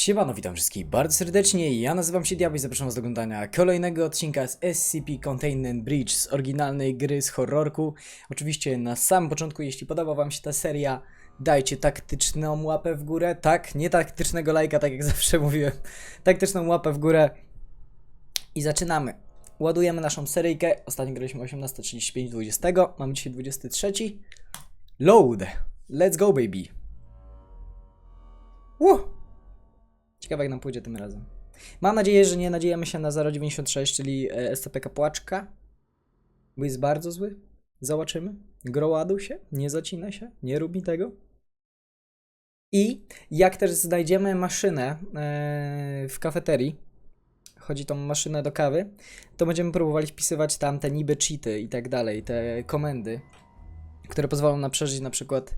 Siemano, witam wszystkich bardzo serdecznie, ja nazywam się Diabeł i zapraszam was do oglądania kolejnego odcinka z SCP Containment Breach z oryginalnej gry z horrorku. Oczywiście na samym początku, jeśli podoba wam się ta seria, dajcie taktyczną łapę w górę, tak, nie taktycznego lajka, tak jak zawsze mówiłem, taktyczną łapę w górę i zaczynamy. Ładujemy naszą seryjkę, ostatnio graliśmy 18.35 20, mamy dzisiaj 23. Load, let's go baby. Woo! Ciekawe jak nam pójdzie tym razem. Mam nadzieję, że nie nadziejemy się na 0,96, czyli e, SCP Płaczka, bo jest bardzo zły. Zobaczymy. Groładuj się, nie zacina się, nie rób mi tego. I jak też znajdziemy maszynę e, w kafeterii, chodzi tą maszynę do kawy, to będziemy próbowali wpisywać tam te niby cheaty i tak dalej, te komendy, które pozwolą nam przeżyć na przykład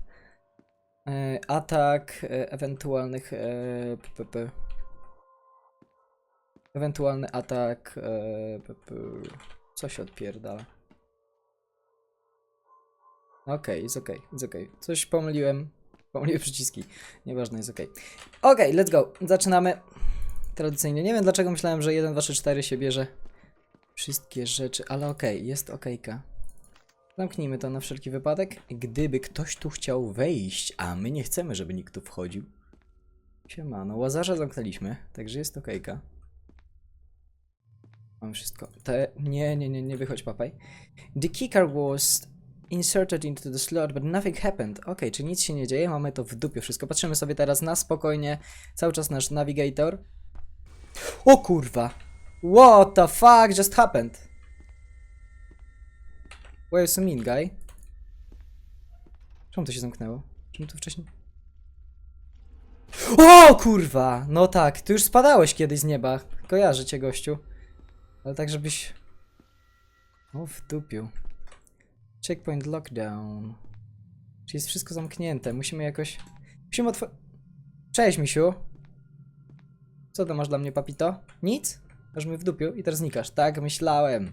atak e, ewentualnych e, PPP. Ewentualny atak. E, PP. Co się odpierdala? Okej, jest okej, jest okej. Coś pomyliłem. Pomyliłem przyciski. Nieważne, jest okej. Okej, let's go. Zaczynamy. Tradycyjnie. Nie wiem dlaczego myślałem, że 1, 2, 3, 4 się bierze. Wszystkie rzeczy, ale okej, jest okejka. Zamknijmy to na wszelki wypadek. Gdyby ktoś tu chciał wejść, a my nie chcemy, żeby nikt tu wchodził. Siemano, łazarza zamknęliśmy, także jest okejka. Mam wszystko. Te... Nie, nie, nie, nie wychodź papaj. The keycard was inserted into the slot, but nothing happened. Okej, czy nic się nie dzieje? Mamy to w dupie wszystko. Patrzymy sobie teraz na spokojnie. Cały czas nasz navigator. O kurwa! What the fuck just happened? You so mean, guy? Czemu to się zamknęło? Czemu to wcześniej? O kurwa! No tak, ty już spadałeś kiedyś z nieba. Kojarzę cię, gościu. Ale tak, żebyś... O, w dupiu. Checkpoint lockdown. Czyli jest wszystko zamknięte. Musimy jakoś... Musimy otworzyć... Cześć, misiu. Co to masz dla mnie, papito? Nic? Masz mnie w dupiu i teraz znikasz. Tak, myślałem.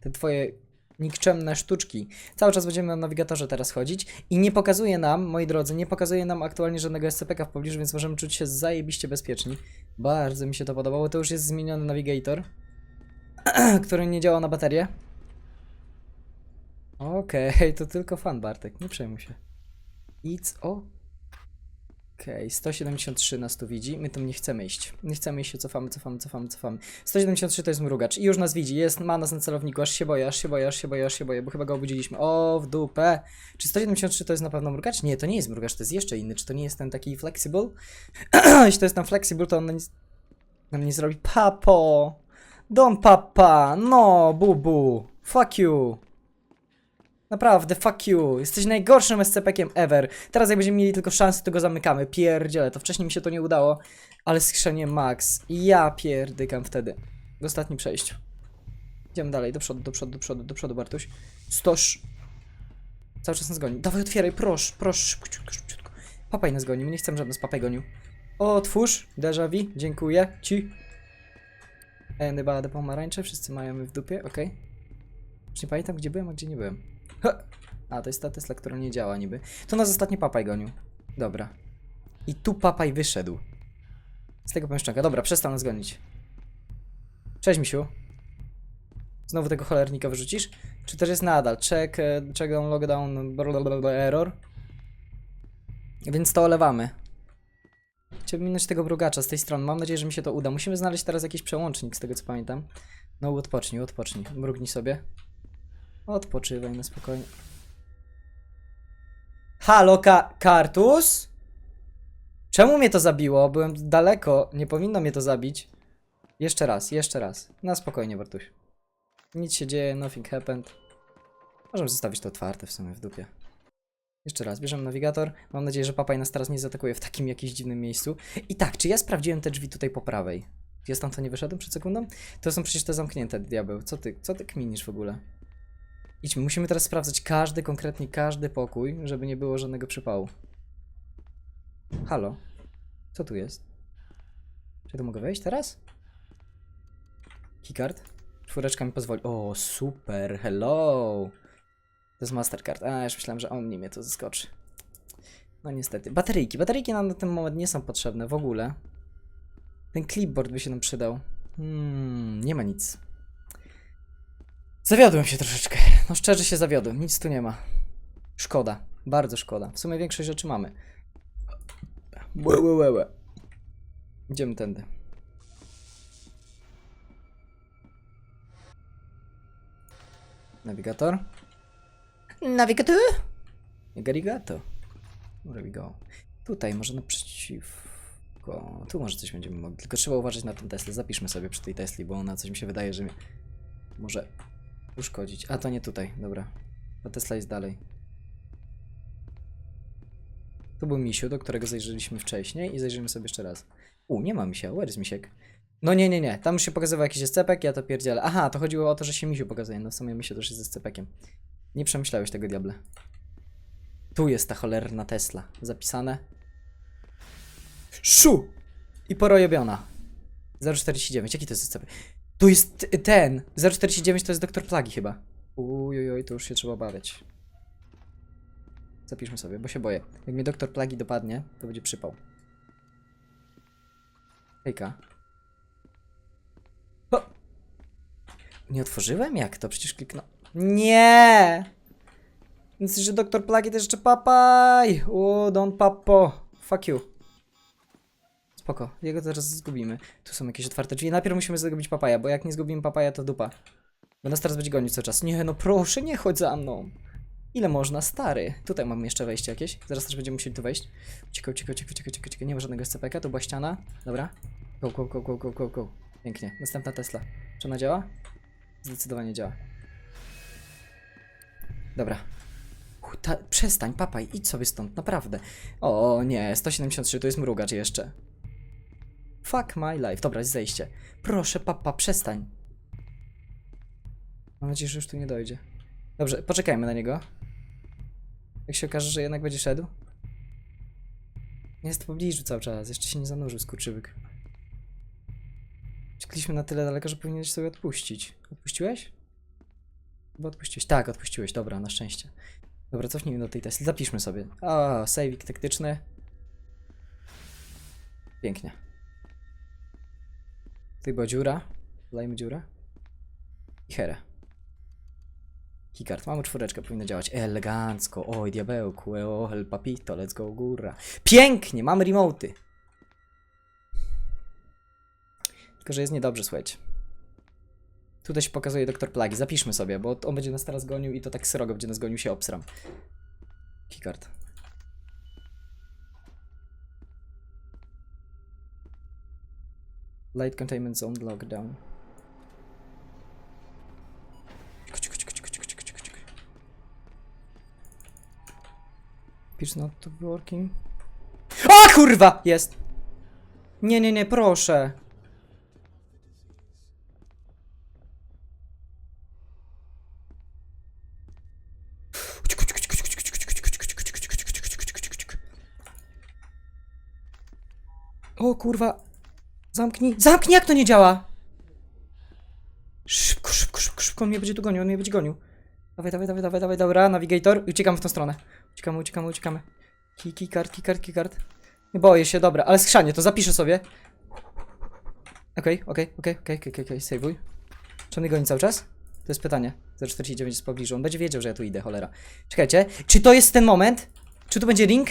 Te twoje nikczemne sztuczki. Cały czas będziemy na nawigatorze teraz chodzić i nie pokazuje nam, moi drodzy, nie pokazuje nam aktualnie żadnego SCP-ka w pobliżu, więc możemy czuć się zajebiście bezpieczni. Bardzo mi się to podobało. To już jest zmieniony navigator, który nie działa na baterię. Okej, to tylko fan, Bartek, nie przejmuj się. It's Okej, 173 nas tu widzi, my tam nie chcemy iść. Nie chcemy iść, się cofamy, cofamy, cofamy, cofamy. 173 to jest mrugacz i już nas widzi, jest, ma nas na celowniku, aż się boję, aż się boję, aż się boję, aż się boję, bo chyba go obudziliśmy. O, w dupę. Czy 173 to jest na pewno mrugacz? Nie, to nie jest mrugacz, to jest jeszcze inny. Czy to nie jest ten taki flexible? Jeśli to jest ten flexible, to on nic... nam nie zrobi. Papo! Don papa! No, bubu! Fuck you! Naprawdę, fuck you. Jesteś najgorszym SCP-kiem ever. Teraz jak będziemy mieli tylko szansę, to go zamykamy. Pierdziele, to wcześniej mi się to nie udało. Ale skrzenie max. Ja pierdykam wtedy. W ostatnim przejściu. Idziemy dalej, do przodu, do przodu, do przodu, do przodu, Bartuś. Stoż. Cały czas nas goni. Dawaj, otwieraj, proszę, proszę, szybciutko, szybciutko. Papaj nas goni, my nie chcemy, żeby nas papaj gonił. Otwórz, déjà vu, dziękuję ci. Anybody pomarańcze, wszyscy mają w dupie, okej. Już nie pamiętam, gdzie byłem, a gdzie nie byłem. A, to jest ta Tesla, która nie działa niby. To nas ostatni papaj gonił. Dobra. I tu papaj wyszedł. Z tego pomieszczenia. Dobra, przestał nas gonić. Cześć, misiu. Znowu tego cholernika wyrzucisz? Czy też jest nadal? Check, e, check down, lockdown, blablabla, error. Więc to olewamy. Chciałbym minąć tego brugacza z tej strony. Mam nadzieję, że mi się to uda. Musimy znaleźć teraz jakiś przełącznik, z tego co pamiętam. No, odpocznij, odpocznij. Mrugnij sobie. Odpoczywaj na spokojnie. Halo, ka Kartus? Czemu mnie to zabiło? Byłem daleko, nie powinno mnie to zabić. Jeszcze raz, jeszcze raz. Na spokojnie, Bartuś. Nic się dzieje, nothing happened. Możemy zostawić to otwarte w sumie w dupie. Jeszcze raz, bierzemy nawigator. Mam nadzieję, że papaj nas teraz nie zaatakuje w takim jakimś dziwnym miejscu. I tak, czy ja sprawdziłem te drzwi tutaj po prawej? Ja stamtąd nie wyszedłem przed sekundą? To są przecież te zamknięte, diabeł. Co ty, co ty kminisz w ogóle? Idźmy, musimy teraz sprawdzać każdy, konkretnie każdy pokój, żeby nie było żadnego przypału. Halo? Co tu jest? Czy to mogę wejść teraz? Keycard? Czwóreczka mi pozwoli. O, super, hello! To jest Mastercard. A, już myślałem, że on mnie to zaskoczy. No niestety. Bateryjki. Bateryjki nam na ten moment nie są potrzebne w ogóle. Ten clipboard by się nam przydał. Hmm, nie ma nic. Zawiodłem się troszeczkę. No szczerze się zawiodłem. Nic tu nie ma. Szkoda. Bardzo szkoda. W sumie większość rzeczy mamy. Łe, łe, łe, łe. Idziemy tędy. Nawigator. Nawigator. Garigato. Where we go? Tutaj, może naprzeciwko. Tu może coś będziemy mogli. Tylko trzeba uważać na tę Teslę. Zapiszmy sobie przy tej Tesli, bo ona coś mi się wydaje, że mi może uszkodzić. A to nie tutaj, dobra. Ta Tesla jest dalej. Tu był misiu, do którego zajrzeliśmy wcześniej i zajrzymy sobie jeszcze raz. U, nie ma misia. Where is misiek? No nie, nie, nie. Tam już się pokazywał jakiś scepek, ja to pierdzielę. Aha, to chodziło o to, że się misiu pokazuje. No w sumie misiu też jest ze scepekiem. Nie przemyślałeś tego, diable. Tu jest ta cholerna Tesla. Zapisane. Szu! I porojobiona. 049. Jaki to jest scepek? Tu jest ten. 049 to jest doktor Plagi chyba. Ujujuj, to już się trzeba obawiać. Zapiszmy sobie, bo się boję. Jak mnie doktor Plagi dopadnie, to będzie przypał. Hejka. O! Nie otworzyłem? Jak to? Przecież kliknę. Nie! Więc, że doktor Plagi to jeszcze papaj! O, don papo. Fuck you. Spoko, jego teraz zgubimy. Tu są jakieś otwarte drzwi. Najpierw musimy zgubić papaja, bo jak nie zgubimy papaja, to dupa. Bo nas teraz będzie gonić cały czas. Nie, no proszę, nie chodź za mną. Ile można, stary? Tutaj mamy jeszcze wejście jakieś. Zaraz też będziemy musieli tu wejść. Uciekaj, uciekaj, uciekaj, uciekaj, uciekaj, uciekaj. Nie ma żadnego SCP-ka, to była ściana. Dobra. Go, go, go, go, go, go, go. Pięknie. Następna Tesla. Czy ona działa? Zdecydowanie działa. Dobra. Ta, przestań, papaj, idź sobie stąd, naprawdę. O nie, 173 to jest mrugacz jeszcze. Fuck my life. Dobra, zejście. Proszę, papa, przestań. Mam nadzieję, że już tu nie dojdzie. Dobrze, poczekajmy na niego. Jak się okaże, że jednak będzie szedł. Jest w pobliżu cały czas, jeszcze się nie zanurzył skurczybyk. Uciekliśmy na tyle daleko, że powinieneś sobie odpuścić. Odpuściłeś? Chyba odpuściłeś. Tak, odpuściłeś, dobra, na szczęście. Dobra, cofnijmy do tej Tesli. Zapiszmy sobie. O, saving taktyczny. Pięknie. Tutaj była dziura. Dajmy dziurę. I herę. Keycard. Mamy czwóreczkę, powinno działać elegancko. Oj, diabełku, o, el papito, let's go, góra. Pięknie, mamy remoty. Tylko, że jest niedobrze, słuchajcie. Tutaj się pokazuje doktor Plagi. Zapiszmy sobie, bo on będzie nas teraz gonił i to tak srogo będzie nas gonił, się obsram. Keycard. Light containment zone lockdown. Pitch not to working. A kurwa! Jest! Nie, nie, nie, proszę. O kurwa. Zamknij. Zamknij, jak to nie działa? Szybko, szybko, szybko, szybko. On mnie będzie tu gonił, on mnie będzie gonił. Dawaj, dawaj, dawaj, dawaj, dawaj, dobra, navigator. Uciekamy w tą stronę. Uciekamy, uciekamy, uciekamy. Key card, key card, key card. Nie boję się, dobra, ale skrzanie, to zapiszę sobie. Okej, okej, okej, okej, okej, okej, sejwuj. Czy on mnie goni cały czas? To jest pytanie. 049 jest w pobliżu. On będzie wiedział, że ja tu idę, cholera. Czekajcie, czy to jest ten moment? Czy tu będzie ring?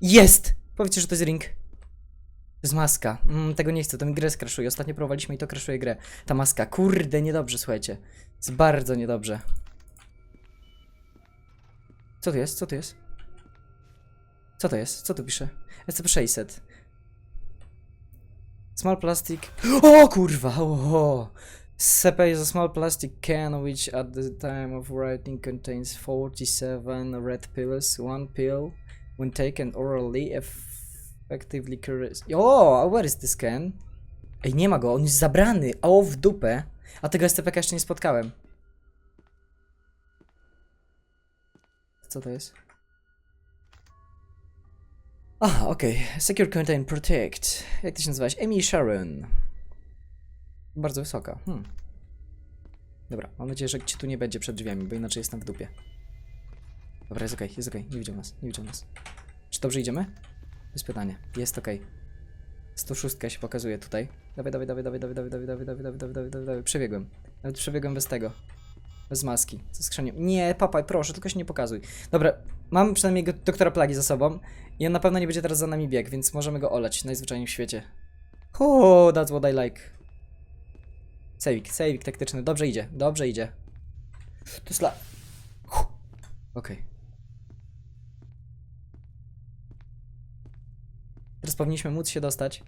Jest! Powiedzcie, że to jest ring. Jest maska. Mm, tego nie chcę, to mi grę skraszuje. Ostatnio próbowaliśmy i to kraszuje grę. Ta maska. Kurde, niedobrze, słuchajcie. Jest bardzo niedobrze. Co to jest? Co to jest? Co to jest? Co tu pisze? SCP-600. Small plastic... O kurwa! O! SCP is a small plastic can which at the time of writing contains 47 red pills. One pill, when taken orally, effectively cures... O! Where is this can? Ej, nie ma go, on jest zabrany! O, w dupę! A tego SCP jeszcze nie spotkałem. Co to jest? Aha, okej. Secure Contain Protect. Jak ty się nazywasz? Amy Sharon. Bardzo wysoka. Hmm. Dobra, mam nadzieję, że cię tu nie będzie przed drzwiami, bo inaczej jestem w dupie. Dobra, jest okej, jest okej. Nie widział nas, nie widział nas. Czy dobrze idziemy? Jest pytanie. Jest okej. 106 się pokazuje tutaj. Dawaj, dawaj, dawaj, dawaj, dawaj, dawaj, dawaj, dawaj, dawaj, dawaj, dawaj, dawaj, dawaj. Przebiegłem. Nawet przebiegłem bez tego. Bez maski. Ze skrzynią. Nie, papaj, proszę, tylko się nie pokazuj. Dobra, mam przynajmniej go- doktora Plagi za sobą i on na pewno nie będzie teraz za nami biegł, więc możemy go olać najzwyczajniej w świecie. Oh, that's what I like. Sejwik, sejwik taktyczny. Dobrze idzie, dobrze idzie. To jest la... Teraz powinniśmy móc się dostać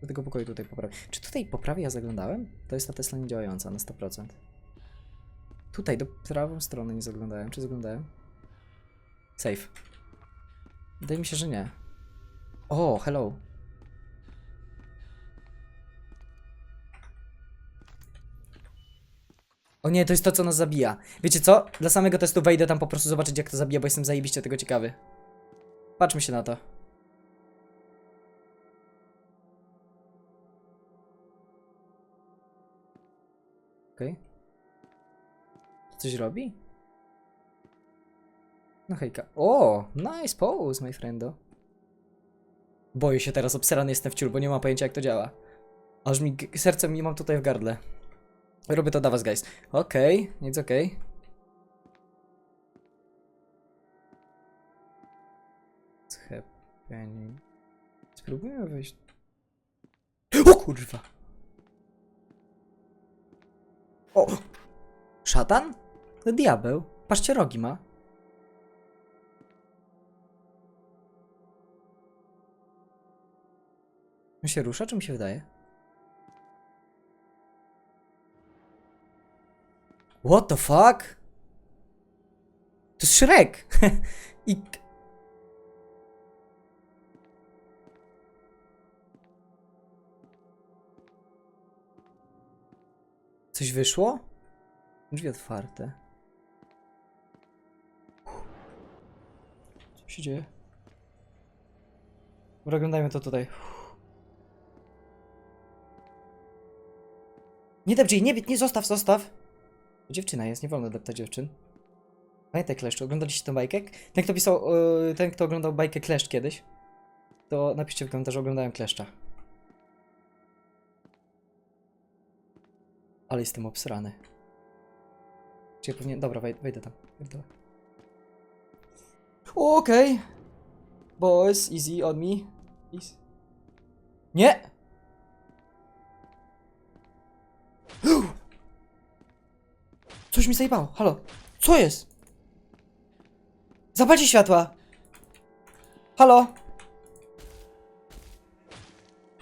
do tego pokoju tutaj poprawi. Czy tutaj po prawej ja zaglądałem? To jest ta Tesla niedziałająca na 100%. Tutaj, do prawą stronę nie zaglądałem. Czy zaglądałem? Safe. Wydaje mi się, że nie. O, hello. O nie, to jest to, co nas zabija. Wiecie co? Dla samego testu wejdę tam po prostu zobaczyć, jak to zabija, bo jestem zajebiście tego ciekawy. Patrzmy się na to. Okej. To Coś robi? No hejka. O, nice pose, my friendo. Boję się teraz, obserany jestem w ciul, bo nie mam pojęcia jak to działa. Aż mi serce mi mam tutaj w gardle. Robię to dla was, guys. Okej, nic okej. What's happening? Spróbujmy wejść. O kurwa! O! Szatan? No diabeł. Patrzcie, rogi ma. On się rusza, czy mi się wydaje? What the fuck? To jest Shrek! I... Coś wyszło? Drzwi otwarte. Co się dzieje? Oglądajmy to tutaj. Nie depcij, nie, nie, zostaw, zostaw. Dziewczyna jest, nie wolno deptać dziewczyn. Pamiętaj Kleszczu, oglądaliście tę bajkę? Ten kto pisał, yy, ten kto oglądał bajkę Kleszcz kiedyś, to napiszcie w komentarzu, oglądałem Kleszcza. Ale jestem obsrany. Czy ja dobra, wej, wejdę tam. Wejdę. Okej. Boys, easy on me. Please. Nie! Coś mi zajebało, halo. Co jest? Zapalcie światła. Halo.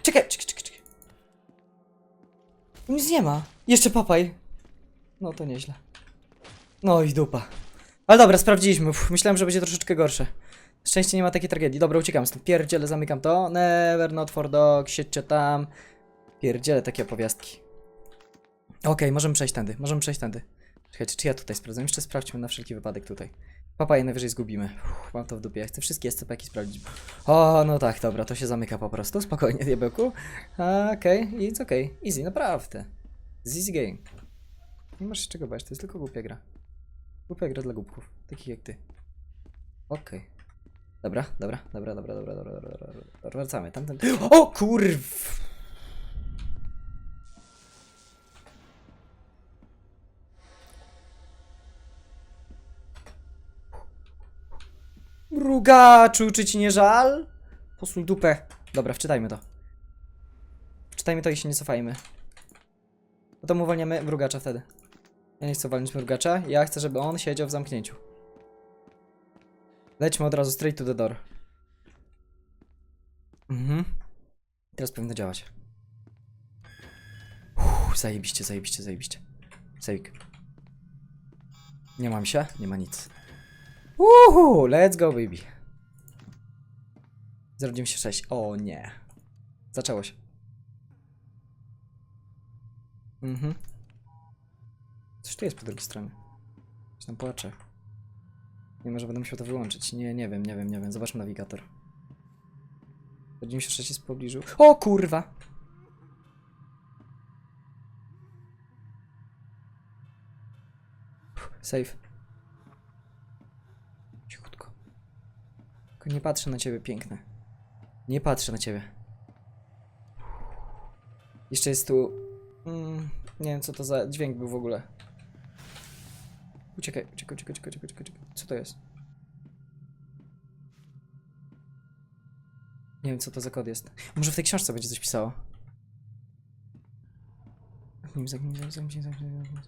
Czekaj, czekaj, czekaj, czekaj. Nic nie ma. Jeszcze papaj. No to nieźle. No i dupa. Ale dobra, sprawdziliśmy. Myślałem, że będzie troszeczkę gorsze. Szczęście nie ma takiej tragedii. Dobra, uciekam stąd. Pierdziele, zamykam to. Never not for dog. Siedźcie tam. Pierdziele takie opowiastki. Okej, możemy przejść tędy. Możemy przejść tędy. Czekajcie, czy ja tutaj sprawdzę? Jeszcze sprawdźmy na wszelki wypadek tutaj. Papaję najwyżej zgubimy. Uff, mam to w dupie. Ja chcę wszystkie SCP-ki sprawdzić. O, no tak, dobra, to się zamyka po prostu. Spokojnie, diabełku. Okej, okay, it's okej. Okay. Easy, naprawdę. Z easy game. Nie masz się czego bać, to jest tylko głupia gra. Głupia gra dla głupków, takich jak ty. Okej. Dobra, dobra, dobra, dobra, dobra, dobra, dobra, dobra, dobra. Tamten... O kurw! Mrugaczu, czy ci nie żal? Posuń dupę. Dobra, wczytajmy to. Wczytajmy to i się nie cofajmy. Potem uwalniamy mrugacza wtedy. Ja nie chcę uwalniać mrugacza, ja chcę, żeby on siedział w zamknięciu. Lećmy od razu straight to the door. Mhm. Teraz powinno działać. Uff, zajebiście, zajebiście, zajebiście. Sejk. Nie mam się? Nie ma nic. Uhu, let's go baby. 096. O nie. Zaczęło się. Mhm. Coś tu jest po drugiej stronie. Coś tam płacze. Nie może będę musiał to wyłączyć. Nie, nie wiem, nie wiem, nie wiem. Zobaczmy nawigator. 96 jest w pobliżu. O kurwa! Safe. Tylko nie patrzę na ciebie, piękne. Nie patrzę na ciebie. Jeszcze jest tu... Mm, nie wiem, co to za dźwięk był w ogóle. Uciekaj, uciekaj, uciekaj, uciekaj, uciekaj, uciekaj. Co to jest? Nie wiem, co to za kod jest. Może w tej książce będzie coś pisało. Nim, za- nim, za- nim, za- nim, za- nim, za-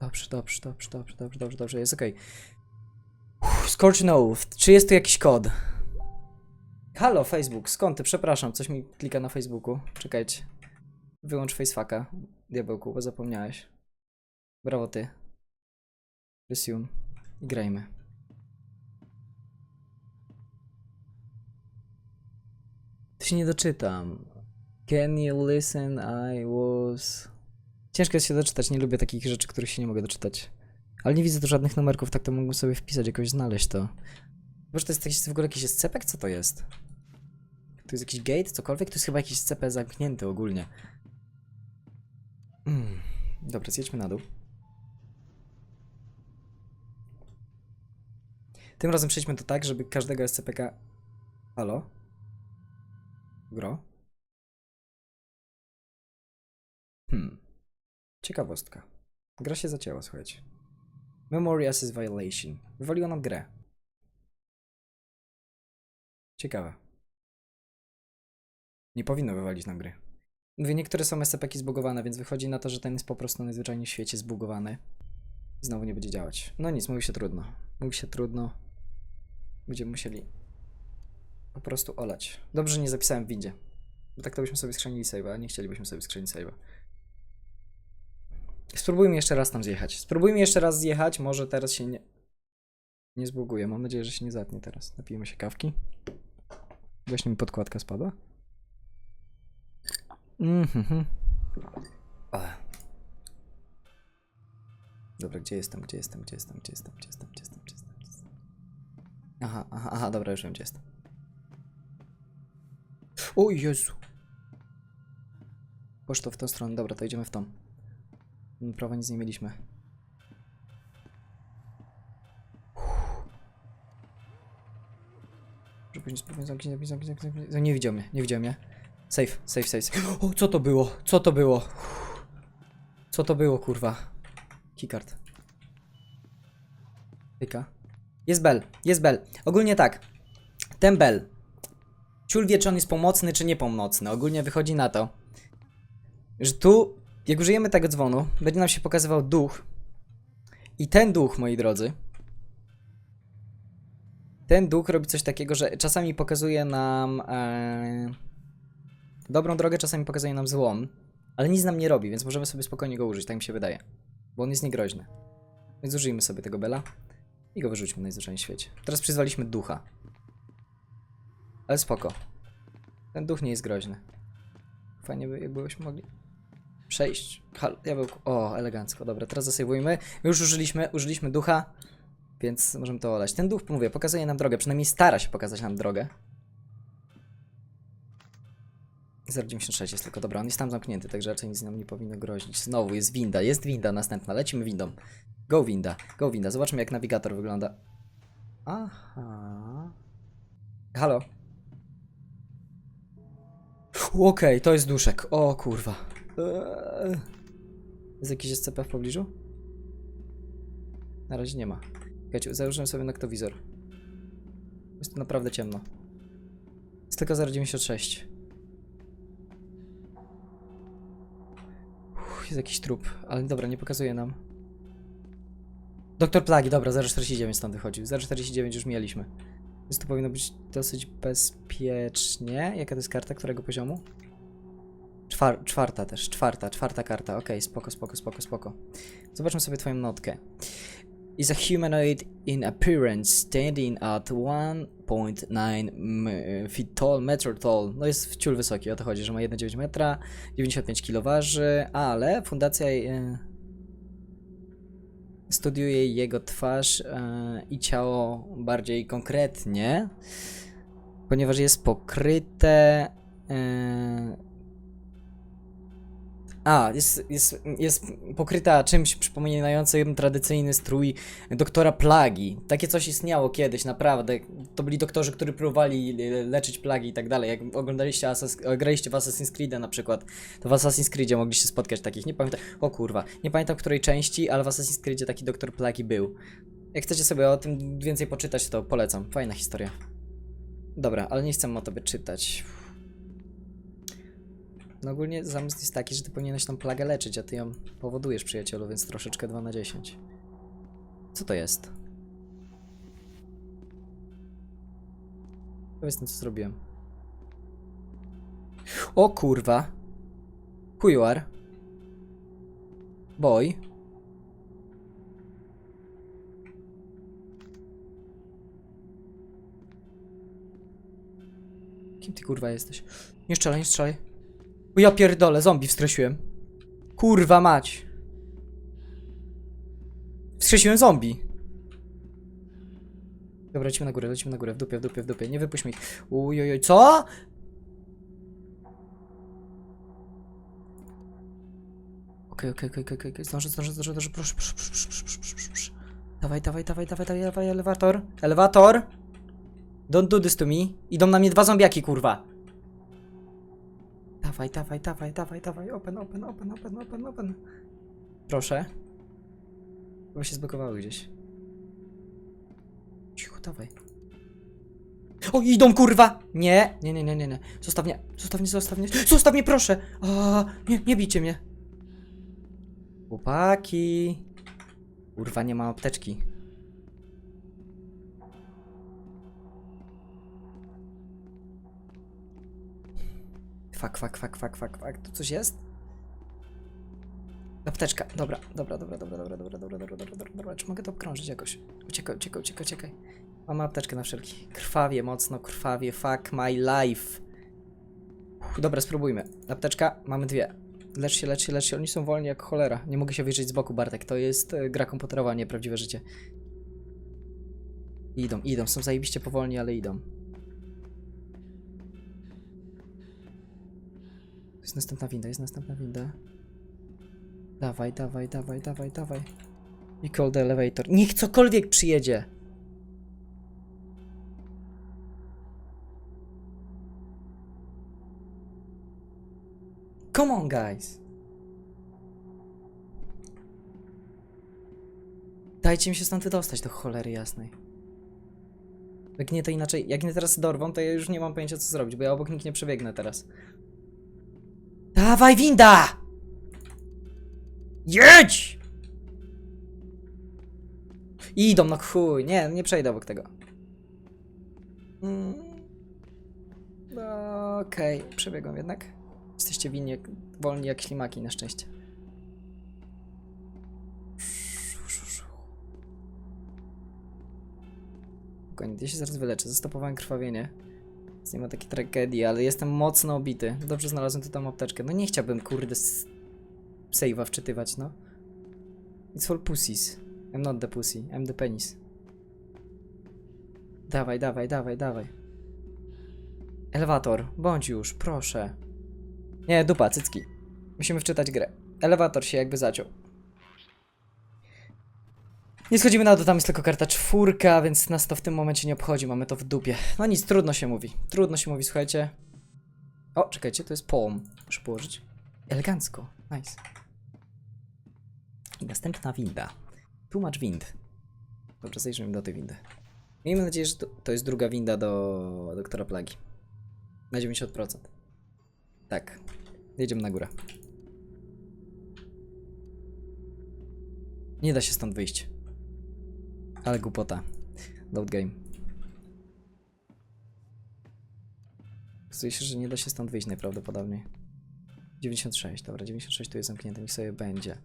Dobrze, dobrze, dobrze, dobrze, dobrze, dobrze, dobrze, jest okej. Uff, Scorch Oath. Czy jest tu jakiś kod? Halo, Facebook, skąd ty? Przepraszam, coś mi klika na Facebooku. Czekajcie. Wyłącz facefucka, diabełku, bo zapomniałeś. Brawo ty. Resume. I grajmy. To się nie doczytam. Can you listen? I was... Ciężko jest się doczytać, nie lubię takich rzeczy, których się nie mogę doczytać. Ale nie widzę tu żadnych numerków, tak to mógłbym sobie wpisać, jakoś znaleźć to. Może to jest w ogóle jakiś scepek? Co to jest? Tu jest jakiś gate, cokolwiek? To jest chyba jakiś CP zamknięty ogólnie. Mm. Dobra, zjedźmy na dół. Tym razem przejdźmy to tak, żeby każdego SCPK... Halo? Gro? Hmm. Ciekawostka. Gra się zacięła, słuchajcie. Memory Access Violation. Wywaliło nam grę. Ciekawe. Nie powinno wywalić nam gry. Mówię, niektóre są SCP-ki zbugowane, więc wychodzi na to, że ten jest po prostu najzwyczajniej w świecie zbugowany. I znowu nie będzie działać. No nic, mówi się trudno. Mówi się trudno. Będziemy musieli po prostu olać. Dobrze, że nie zapisałem w windzie. Bo tak to byśmy sobie skrzynili save'a, a nie chcielibyśmy sobie skrzenić save'a. Spróbujmy jeszcze raz tam zjechać. Spróbujmy jeszcze raz zjechać, może teraz się nie... Nie zbuguje. Mam nadzieję, że się nie zatnie teraz. Napijemy się kawki. Właśnie mi podkładka spadła. Mhm. Dobra, gdzie jestem, gdzie jestem, gdzie jestem, gdzie jestem, gdzie jestem, gdzie jestem, gdzie jestem, gdzie jestem. Aha, aha, aha, dobra, już wiem, gdzie jestem. O Jezu! Poszło w tą stronę, dobra, to idziemy w tą. Prawa nic nie mieliśmy. Żeby zamknąć. No, Nie widział mnie, nie widział mnie. Safe, safe, safe. O, co to było? Co to było? Co to było, kurwa? Keycard. Tyka. Jest bel, jest bel. Ogólnie tak. Ten bel. Ciul wie, czy on jest pomocny, czy niepomocny. Ogólnie wychodzi na to, że tu, jak użyjemy tego dzwonu, będzie nam się pokazywał duch. I ten duch, moi drodzy, ten duch robi coś takiego, że czasami pokazuje nam e, dobrą drogę, czasami pokazuje nam złą, ale nic nam nie robi, więc możemy sobie spokojnie go użyć, tak mi się wydaje. Bo on jest niegroźny. Więc użyjmy sobie tego Bela i go wyrzućmy najzwyczajniej w świecie. Teraz przyzwaliśmy ducha. Ale spoko. Ten duch nie jest groźny. Fajnie by, jakbyśmy mogli przejść. Hal, ja był. O, elegancko. Dobra, teraz zasejwujmy. My już użyliśmy, użyliśmy ducha, więc możemy to olać. Ten duch, mówię, pokazuje nam drogę, przynajmniej stara się pokazać nam drogę. 096 jest tylko, dobra, on jest tam zamknięty, także raczej nic nam nie powinno grozić. Znowu jest winda, jest winda następna, lecimy windą. Go winda, go winda, zobaczmy jak nawigator wygląda. Aha. Halo. Okej, to jest duszek, o kurwa. Eee. Jest jakiś SCP w pobliżu? Na razie nie ma. Czekajcie, założyłem sobie noktowizor. Jest tu naprawdę ciemno. Jest tylko 096. jest jakiś trup, ale dobra, nie pokazuje nam. Doktor Plagi, dobra, 049 stąd wychodził. 049 już mieliśmy. Więc to powinno być dosyć bezpiecznie. Jaka to jest karta? Którego poziomu? Czwar czwarta też, czwarta, czwarta karta. Okej, spoko, spoko, spoko, spoko. Zobaczmy sobie twoją notkę. Is a humanoid in appearance standing at 1.9 m- feet tall, metr tall. No jest wciul wysoki, o to chodzi, że ma 1,9 metra, 95 kg waży, ale fundacja e, studiuje jego twarz e, i ciało bardziej konkretnie, ponieważ jest pokryte e, A, jest, jest, jest pokryta czymś przypominającym tradycyjny strój doktora plagi. Takie coś istniało kiedyś, naprawdę. To byli doktorzy, którzy próbowali le- leczyć plagi i tak dalej. Jak oglądaliście, graliście w Assassin's Creed na przykład, to w Assassin's Creedzie mogliście spotkać takich. Nie pamiętam, o kurwa, nie pamiętam której części, ale w Assassin's Creedzie taki doktor plagi był. Jak chcecie sobie o tym więcej poczytać, to polecam. Fajna historia. Dobra, ale nie chcę o tobie czytać. No ogólnie zamysł jest taki, że ty powinieneś tą plagę leczyć, a ty ją powodujesz, przyjacielu, więc troszeczkę 2 na 10. Co to jest? Powiedz mi, co zrobiłem. O kurwa. Who you are? Boy. Kim ty kurwa jesteś? Nie strzelaj, nie strzelaj. O ja pierdolę, zombie wstresiłem. Kurwa mać. Wskrzesiłem zombie. Dobra, lecimy na górę, lecimy na górę. W dupie, w dupie, w dupie. Nie wypuść mi ich. Ujojoj, co? Okej, okej, okej, okej, okej. Zdążę, zdążę, zdążę, zdążę. Proszę, proszę, proszę, proszę, proszę, proszę, proszę, proszę. Dawaj, dawaj, dawaj, dawaj, dawaj, dawaj, elewator. Elewator! Don't do this to me. Idą na mnie dwa zombiaki, kurwa. Dawaj, dawaj, dawaj, dawaj, dawaj, open, open, open, open, open, open. Proszę. Chyba się zblokowały gdzieś. Cicho, dawaj. O, idą, kurwa! Nie, nie, nie, nie, nie, nie. Zostaw mnie, zostaw mnie, zostaw mnie, zostaw mnie, proszę! A, nie, nie bijcie mnie. Chłopaki. Kurwa, nie ma apteczki. Fak, fak, fak, fak, fak. Tu coś jest? Apteczka. Dobra, dobra, dobra, dobra, dobra, dobra, dobra, dobra, dobra, dobra, dobra. Czy mogę to obkrążyć jakoś? Uciekaj, uciekaj, uciekaj, uciekaj. Mamy apteczkę na wszelki. Krwawie, mocno krwawie. Fuck my life. Dobra, spróbujmy. Apteczka, mamy dwie. Lecz się, lecz się, lecz się. Oni są wolni jak cholera. Nie mogę się wyjrzeć z boku, Bartek. To jest e, gra komputerowa, nie prawdziwe życie. Idą, idą. Są zajebiście powolni, ale idą. Jest następna winda, jest następna winda. Dawaj, dawaj, dawaj, dawaj, dawaj. I call the elevator. Niech cokolwiek przyjedzie. Come on, guys. Dajcie mi się stąd wydostać do cholery jasnej. Jak nie, to inaczej. Jak nie teraz dorwą, to ja już nie mam pojęcia, co zrobić, bo ja obok nich nie przebiegnę teraz. Dawaj, winda! Jedź! Idą, no chuj. Nie, nie przejdę obok tego. Mm. Okej, przebiegłem jednak. Jesteście winni, jak, wolni jak ślimaki, na szczęście. Spokojnie, ja się zaraz wyleczę. Zastopowałem krwawienie. Więc nie ma takiej tragedii, ale jestem mocno obity. Dobrze znalazłem tu tą apteczkę. No nie chciałbym, kurde, save'a wczytywać, no. It's all pussies. I'm not the pussy, I'm the penis. Dawaj, dawaj, dawaj, dawaj. Elewator, bądź już, proszę. Nie, dupa, cycki. Musimy wczytać grę. Elewator się jakby zaciął. Nie schodzimy na to, tam jest tylko karta czwórka, więc nas to w tym momencie nie obchodzi, mamy to w dupie. No nic, trudno się mówi. Trudno się mówi, słuchajcie. O, czekajcie, to jest poem. Muszę położyć. Elegancko, nice. I następna winda. Tłumacz wind. Dobrze, zajrzymy do tej windy. Miejmy nadzieję, że to, to jest druga winda do doktora Plagi. Na 90%. Tak. Jedziemy na górę. Nie da się stąd wyjść. Ale głupota. Load game. Okazuje się, że nie da się stąd wyjść najprawdopodobniej. 96, dobra, 96 tu jest zamknięte, niech sobie będzie.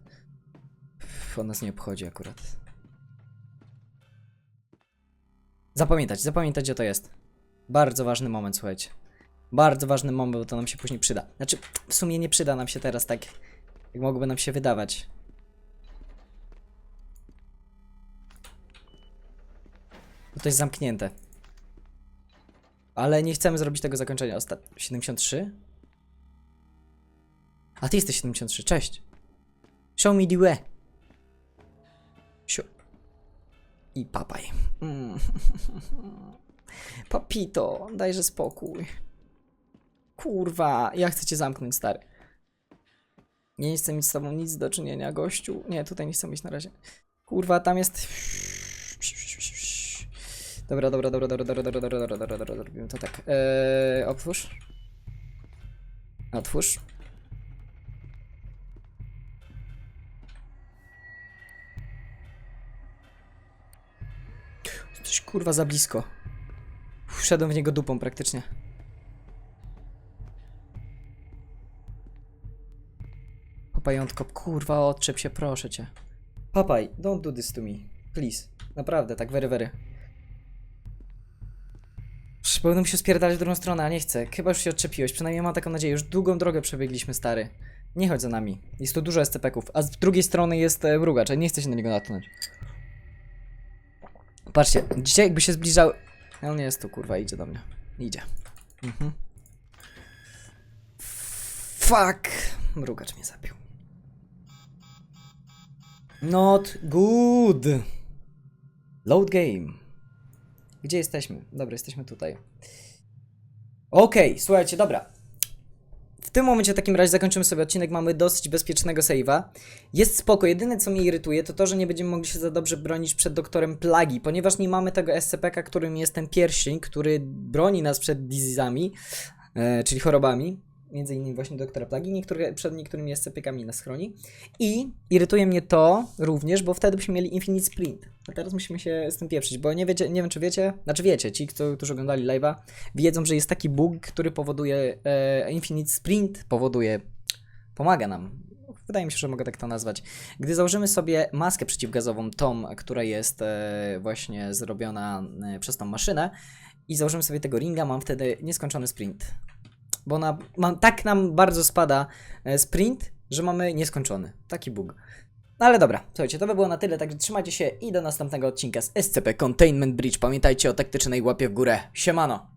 Pff, On nas nie obchodzi akurat. Zapamiętać, zapamiętać gdzie to jest. Bardzo ważny moment, słuchajcie. Bardzo ważny moment, bo to nam się później przyda. Znaczy, w sumie nie przyda nam się teraz tak, jak mogłoby nam się wydawać. To jest zamknięte. Ale nie chcemy zrobić tego zakończenia. Osta 73? A ty jesteś 73, cześć. Show me the way. Siu. I papaj. Mm. Papito, dajże spokój. Kurwa, ja chcę cię zamknąć, stary. Nie chcę mieć z tobą nic do czynienia, gościu. Nie, tutaj nie chcę mieć na razie. Kurwa, tam jest... Dobra, dobra, dobra, dobra, dobra, dobra, dobra, dobra, dobra, dobra, robimy to tak. Eee, otwórz. Otwórz. Coś kurwa za blisko. Wszedłem w niego dupą praktycznie. Papajątko, kurwa, odczep się, proszę cię. Papaj, don't do this to me. Please. Naprawdę, tak very, very. Psz, Powinienem się spierdalać w drugą stronę, a nie chcę. Chyba już się odczepiłeś, przynajmniej mam taką nadzieję. Już długą drogę przebiegliśmy, stary. Nie chodź za nami. Jest tu dużo SCP-ków, a z drugiej strony jest e, mrugacz, a nie chcę się na niego natknąć. Patrzcie, dzisiaj jakby się zbliżał... On nie jest tu, kurwa, idzie do mnie. Idzie. Mhm. Fuck! Mrugacz mnie zabił. Not good. Load game. Gdzie jesteśmy? Dobra, jesteśmy tutaj. Okej, słuchajcie, dobra. W tym momencie w takim razie zakończymy sobie odcinek. Mamy dosyć bezpiecznego save'a. Jest spoko. Jedyne co mnie irytuje to to, że nie będziemy mogli się za dobrze bronić przed doktorem Plagi, ponieważ nie mamy tego SCP-ka, którym jest ten pierścień, który broni nas przed disease'ami, e, czyli chorobami. Między innymi właśnie doktora Plagi, niektóre, przed niektórymi SCP-kami nas chroni. I irytuje mnie to również, bo wtedy byśmy mieli Infinite Sprint. A teraz musimy się z tym pieprzyć, bo nie wiecie, nie wiem czy wiecie, znaczy wiecie, ci, którzy oglądali live'a, wiedzą, że jest taki bug, który powoduje, e, Infinite Sprint powoduje, pomaga nam. Wydaje mi się, że mogę tak to nazwać. Gdy założymy sobie maskę przeciwgazową, tą, która jest e, właśnie zrobiona e, przez tą maszynę i założymy sobie tego ringa, mam wtedy nieskończony sprint. Bo na, mam, tak nam bardzo spada e, sprint, że mamy nieskończony. Taki bug. No ale dobra, słuchajcie, to by było na tyle, także trzymajcie się i do następnego odcinka z SCP Containment Bridge. Pamiętajcie o taktycznej łapie w górę. Siemano!